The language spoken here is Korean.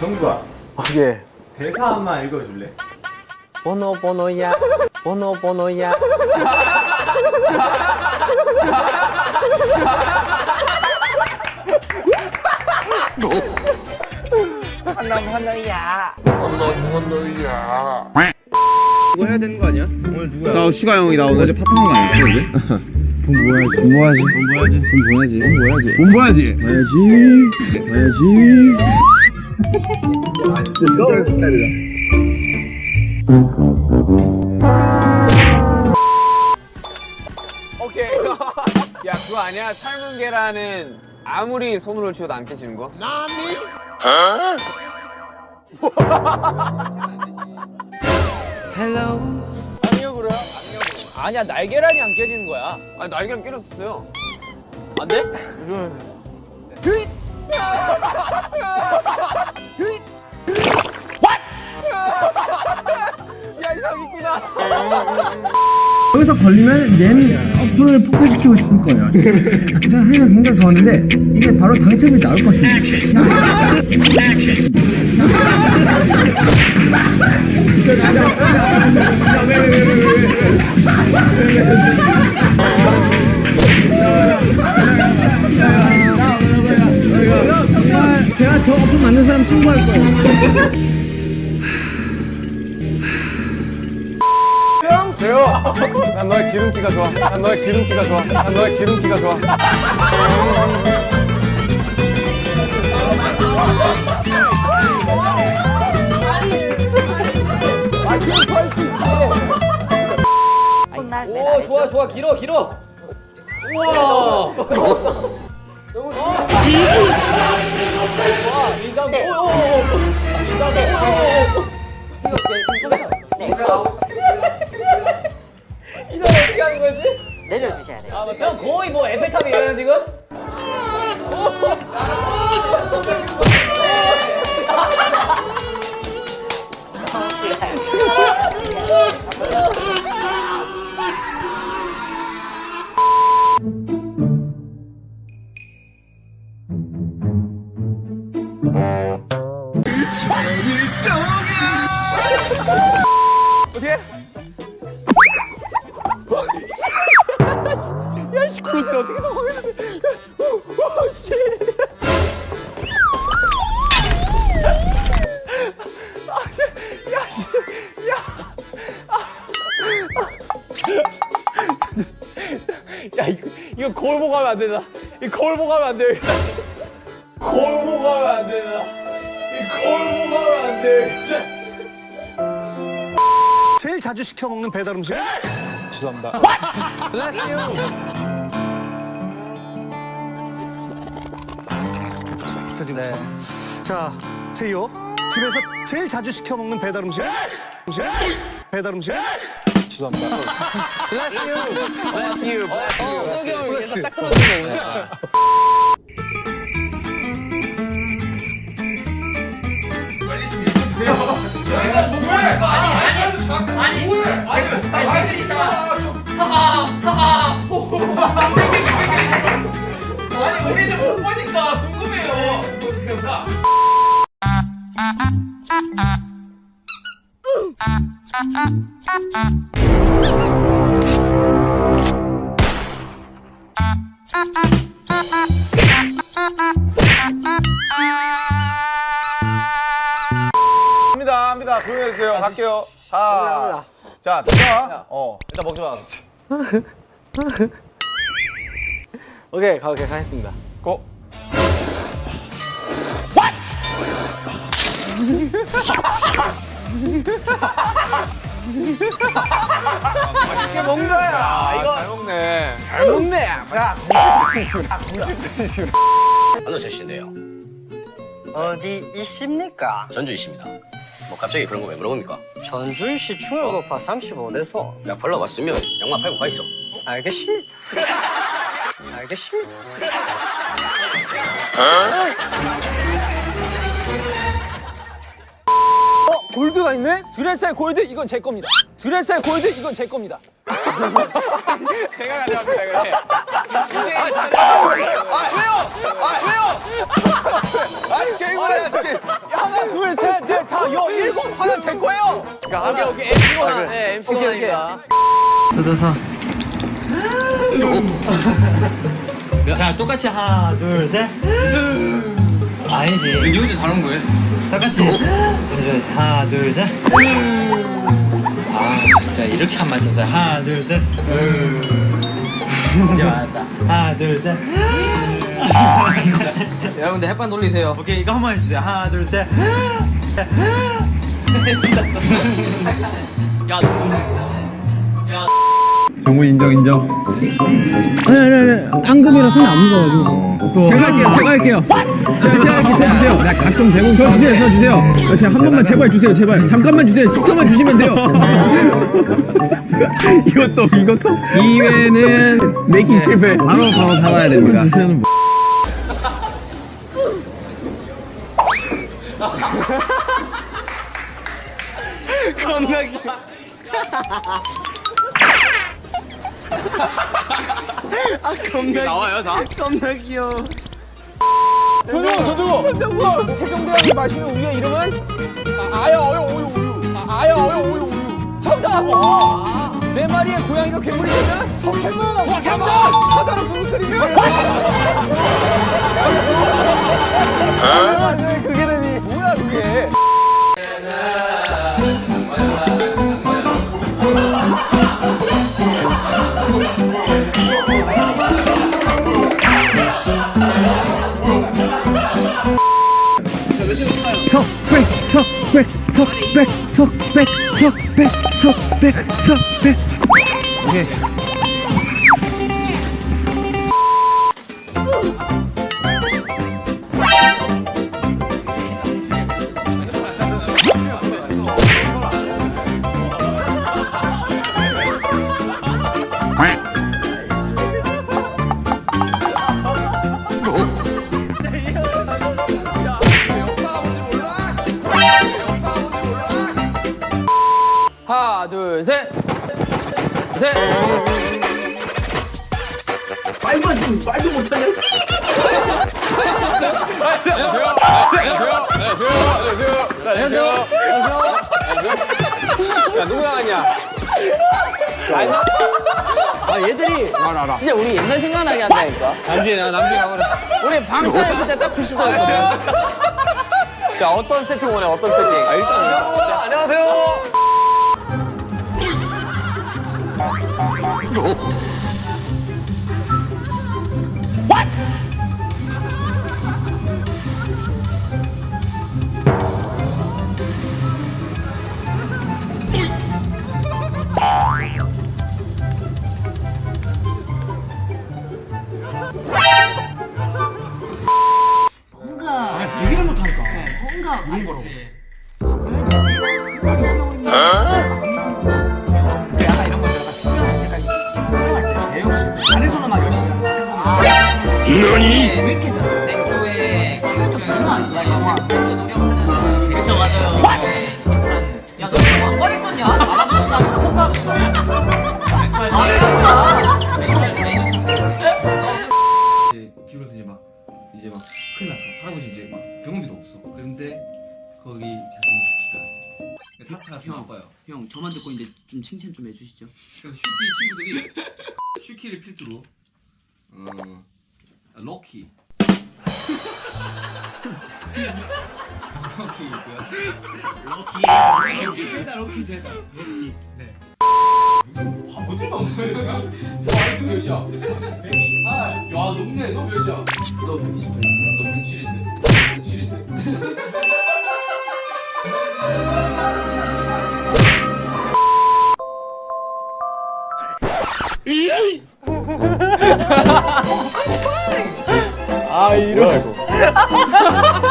정국아 예. 대사 한 번 읽어줄래? 번호 번호야. 번호 번호야. 이거 해야 되는 거 아니야? 오늘 누구야? 나 슈가 형이 나 어제 파트한 거 아니야? 어제? 돈 모아야지. 돈 모아야지. 돈 모아야지. 돈 모아야지. 돈 모아야지. 돈 모아야지. 모아야지. 오케이. 야 그거 아니야? 삶은 계란은 아무리 손으로 치워도 안 깨지는 거? 악력으로요? 아니야 날계란이 안 깨지는 거야. 아니 날개랑 깨졌었어요. 안 돼? 있구나. 여기서 걸리면 얘는 프로를 폭파시키고 싶을 거예요. 저는 항상 굉장히 좋았는데 이게 바로 당첨이 나올 것입니다. 난 너의 기름기가 좋아. 난 너의 기름기가 좋아. 난 너의 기름기가 좋아. 오 좋아 좋아 길어 길어. 우와. 너무 좋아. 와 일단 오. 오, 오. 일단 오. 오, 오. 이거 괜찮죠? 네. 이거 어떻게 하는 거지? 내려주셔야 돼요. 아, 형 거의 뭐 에펠탑이에요 지금? 어떻게? 야씨 그걸 어떻게 성공했는데? 오 씨. 아, 씨. 야, 씨. 야. 아. 야, 이거, 이거 거울 보고 하면 안 된다. 이거 거울 보고 하면 안 돼. 거울 보고 하면 안 된다. 이 거울 보고 하면 안 돼. 제일 자주 시켜 먹는 배달 음식. 죄송합니다. 네. 자, 제이요. 집에서 제일 자주 시켜 먹는 배달 음식. 음식? 배달 음식. 죄송합니다. Bless you. 어, 석이 형을 위해서 딱 끊어주는 거구나. 아니 우리 좀 못 보니까 궁금해요. 합니다. 합니다. 조용히 해주세요. 갈게요. 자. 자, 자. 어. 일단 먹지 마. 오케이 가 오케이 가겠습니다. 고. 이게 뭔가야? 이거 잘 먹네. 잘 먹네. 야, 안녕하세요 씨인데요. 어디 있습니까? 전주이십니다. 뭐 갑자기 그런 거 왜 물어봅니까? 전주시 충혈고파 35대소. 약 벌러 왔으면 양말 팔고 가 있어. 알겠습니다. 알겠습니다. 골드가 있네? 드레스의 골드 이건 제 겁니다. 듀레셀 골드 이건 제 겁니다. 제가 가져갑니다 그래 아 잠깐만 아 왜요 아 왜요 아니 게임을 해야지 게임 하나 둘셋넷다여 일곱 하나 제 거예요. 그러니까 하나 오케이 MC가 네 MC가 입니다 뜯어서 자 똑같이 하나 둘 셋. 아니지. 이 혼자 다른 거예요? 똑같이. 하나 둘 셋. 아 진짜 이렇게 안 맞춰서 하나 둘 셋. 이제 맞았다. 하나 둘 셋. 여러분들 햇반 돌리세요. 오케이 이거 한 번 해주세요. 하나 둘 셋 정우 인정 인정. 아니 아니 아니 앙금이라 손이 안 무거워가지고 제가 할게요. 제가 할게요. 제가 제가 할게요. 저 주세요. 나 가끔 대본 저 주세요. 저 주세요. 아, 제가 한 번만 제발 주세요. 제발. 잠깐만 주세요. 10초만 주시면 돼요. 이것도 이것도 2회는 메이킹 실패. 바로 바로 사와야 됩니다. 나 와요 다 조정호 조정호 조정호 세종대왕이 마시는 우유의 이름은 아, 아야 어여 우유 우유 아, 아야 어여 우유 우유 정답. 네 마리의 고양이가 괴물이 되면 포켓몬 정답. 사자로 국을 끓이면 Sợ bị thương quá! Sợ khỏe! Sợ khỏe! 둘 셋. 셋. 야 누구 나갔냐 아 얘들이 진짜 우리 옛날 생각나게 한다니까. 나 남준이 가보자 우리 방탄했을 때딱 90도였거든. 자 어떤 세팅 원해 어떤 세팅? 아 일단 안녕하세요. 이 제 비로소 이제 막 이제 막 큰일 났어. 할아버지 이제 막 병원비도 없어. 그런데 거기 자신이 슈키가 타타가 좀 바빠요. 형 저만 듣고 이제 좀 칭찬 좀 해주시죠. 그래서 슈키 친구들이 슈키를 필두로 어 럭키 럭키 있고요. 럭키 럭키 제다 럭키 제다 럭키 네. 바보들. 와 이거 몇이야? 128. 야 높네. 너 몇이야? 너 128. 너 107인데. 107인데. 아 이런. 뭐야 거.